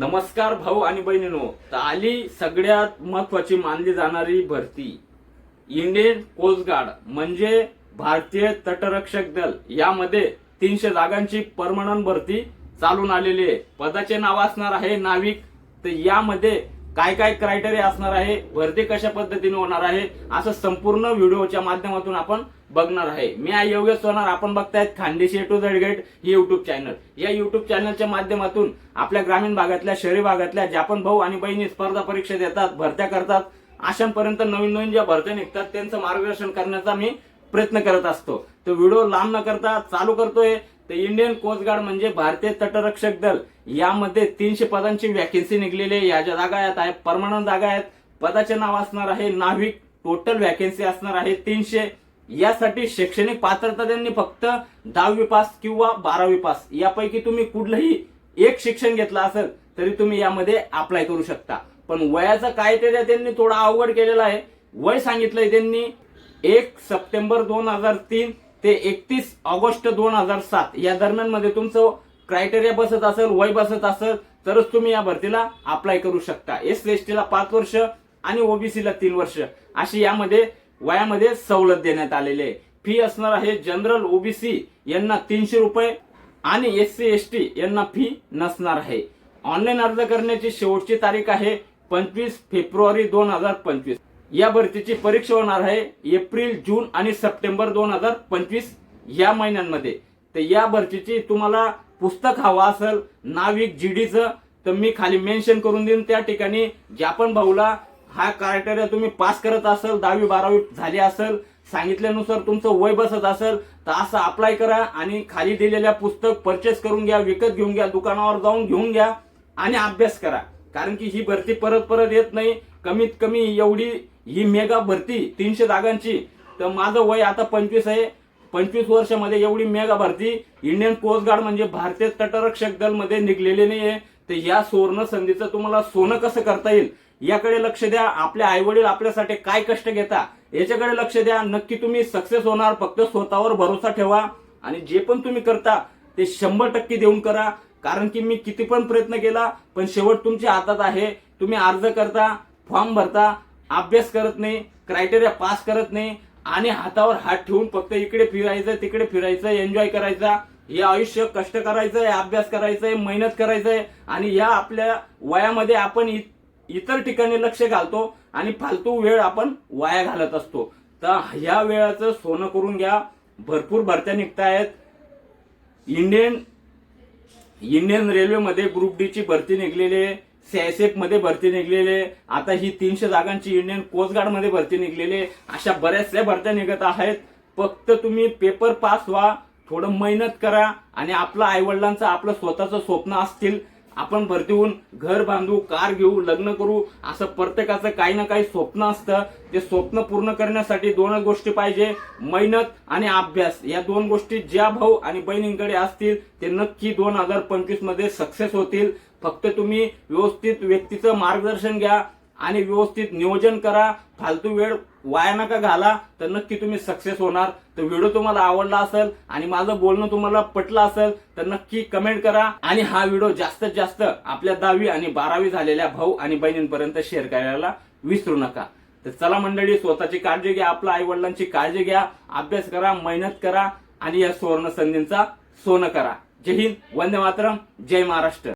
नमस्कार भाऊ आणि बहिणीनो तर आली सगळ्यात महत्वाची मानली जाणारी भरती. इंडियन कोस्ट गार्ड म्हणजे भारतीय तटरक्षक दल. यामध्ये तीनशे जागांची परमनंट भरती चालून आलेली आहे. पदाचे नाव असणार आहे नाविक. तर यामध्ये काय काय क्रायटेरिया असणार आहे भरती कशा पद्धतीने होणार आहे असं संपूर्ण व्हिडिओच्या माध्यमातून आपण बघणार आहे. मी आहे योगेश सोनार आपण बघतायत खानदेशी टू झेड गेट ही युट्यूब चॅनल या युट्यूब चॅनलच्या माध्यमातून आपल्या ग्रामीण भागातल्या शहरी भागातल्या ज्या पण भाऊ आणि बहिणी स्पर्धा परीक्षा देतात भरत्या करतात अशांपर्यंत नवीन नवीन ज्या भरत्या निघतात त्यांचं मार्गदर्शन करण्याचा मी प्रयत्न करत असतो. तर व्हिडिओ लांब न करता चालू करतोय तर इंडियन कोस्ट गार्ड म्हणजे भारतीय तटरक्षक दल. यामध्ये तीनशे पदांची व्हॅकन्सी निघलेली आहे. या ज्या जागा आहेत आहे जागा आहेत. पदाचे नाव असणार आहे नाविक. टोटल व्हॅकन्सी असणार आहे तीनशे. यासाठी शैक्षणिक पात्रता त्यांनी फक्त दहावी पास किंवा बारावी पास. यापैकी तुम्ही कुठलंही एक शिक्षण घेतलं असेल तरी तुम्ही यामध्ये अप्लाय करू शकता. पण वयाचं क्रायटेरिया त्यांनी थोडा अवघड केलेला आहे. वय सांगितलंय त्यांनी एक सप्टेंबर दोन हजार तीन ते एकतीस ऑगस्ट दोन हजार सात. या दरम्यानमध्ये तुमचं क्रायटेरिया बसत असेल वय बसत असेल तरच तुम्ही या भरतीला अप्लाय करू शकता. एस एस टीला पाच वर्ष आणि ओबीसीला तीन वर्ष. अशी यामध्ये वयामध्ये सवलत देण्यात आलेली आहे. फी असणार आहे जनरल ओबीसी यांना तीनशे रुपये आणि एस सी एस टी यांना फी नसणार आहे. ऑनलाईन अर्ज करण्याची शेवटची तारीख आहे पंचवीस फेब्रुवारी दोन हजार पंचवीस. या भरतीची परीक्षा होणार आहे एप्रिल जून आणि सप्टेंबर दोन हजार पंचवीस या महिन्यांमध्ये. तर या भरतीची तुम्हाला पुस्तक हवा असेल नाविक जीडीचं तर मी खाली मेन्शन करून देईन त्या ठिकाणी. ज्या पण भाऊला हा क्रायटेरिया तुम्ही पास करत असाल दहावी बारावी झाली असेल सांगितल्यानुसार तुमचं वय बसत असेल तर असं अप्लाय करा आणि खाली दिलेल्या पुस्तक परचेस करून घ्या विकत घेऊन घ्या दुकानावर जाऊन घेऊन घ्या आणि अभ्यास करा. कारण की ही भरती परत परत येत नाही. कमीत कमी एवढी ही मेगा भरती तीनशे जागांची तर माझं वय आता पंचवीस आहे. पंचवीस वर्षामध्ये एवढी मेगा भरती. इंडियन कोस्ट गार्ड म्हणजे भारतीय तटरक्षक दलमध्ये निघलेली नाहीये. तर या सुवर्ण संधीचं तुम्हाला सोनं कसं करता येईल याकडे लक्ष द्या. आपले आईवडील आपल्यासाठी काय कष्ट घेता याच्याकडे लक्ष द्या. नक्की तुम्ही सक्सेस होणार. फक्त स्वतःवर भरोसा ठेवा. आणि जे पण तुम्ही करता ते शंभर टक्के देऊन करा. कारण की मी किती पण प्रयत्न केला पण शेवट तुमच्या हातात आहे. तुम्ही अर्ज करता फॉर्म भरता अभ्यास करत नाही क्रायटेरिया पास करत नाही आणि हातावर हात ठेवून फक्त इकडे फिरायचं तिकडे फिरायचं एन्जॉय करायचा. हे आयुष्य कष्ट करायचंय अभ्यास करायचंय मेहनत करायचंय आणि या आपल्या वयामध्ये आपण इ- इतर ठिकाणी लक्ष घालतो आणि फालतू वेळ आपण वाया घालत असतो. तर ह्या वेळाचं सोनं करून घ्या. भरपूर भरत्या निघतायत. इंडियन इंडियन रेल्वेमध्ये ग्रुप डीची भरती निघलेली आहे. सीआयएसएफमध्ये भरती निघलेले आता ही तीनशे जागांची इंडियन कोस्ट गार्डमध्ये भरती निघलेले अशा बऱ्याचशा भरत्या निघत आहेत. फक्त तुम्ही पेपर पास व्हा थोडं मेहनत करा आणि आपलं आईवडिलांचं आपलं स्वतःचं स्वप्न असतील आपण भरती होऊन घर बांधू कार घेऊ लग्न करू असं प्रत्येकाचं काही ना काही स्वप्न असतं. ते स्वप्न पूर्ण करण्यासाठी दोनच गोष्टी पाहिजे मेहनत आणि अभ्यास. या दोन गोष्टी ज्या भाऊ आणि बहिणींकडे असतील ते नक्की दोन हजार पंचवीसमध्ये सक्सेस होतील. फक्त तुम्ही व्यवस्थित व्यक्तीचं मार्गदर्शन घ्या आणि व्यवस्थित नियोजन करा. फालतू वेळ वाया नका घाला. तर नक्की तुम्ही सक्सेस होणार. तर व्हिडिओ तुम्हाला आवडला असेल आणि माझं बोलणं तुम्हाला पटलं असेल तर नक्की कमेंट करा. आणि हा व्हिडिओ जास्तीत जास्त आपल्या दहावी आणि बारावी झालेल्या भाऊ आणि बहिणींपर्यंत शेअर करायला विसरू नका. तर चला मंडळी स्वतःची काळजी घ्या आपल्या आई वडिलांची काळजी घ्या अभ्यास करा मेहनत करा आणि या सुवर्ण संधींचा सोनं करा. जय हिंद वंदे मातरम जय महाराष्ट्र.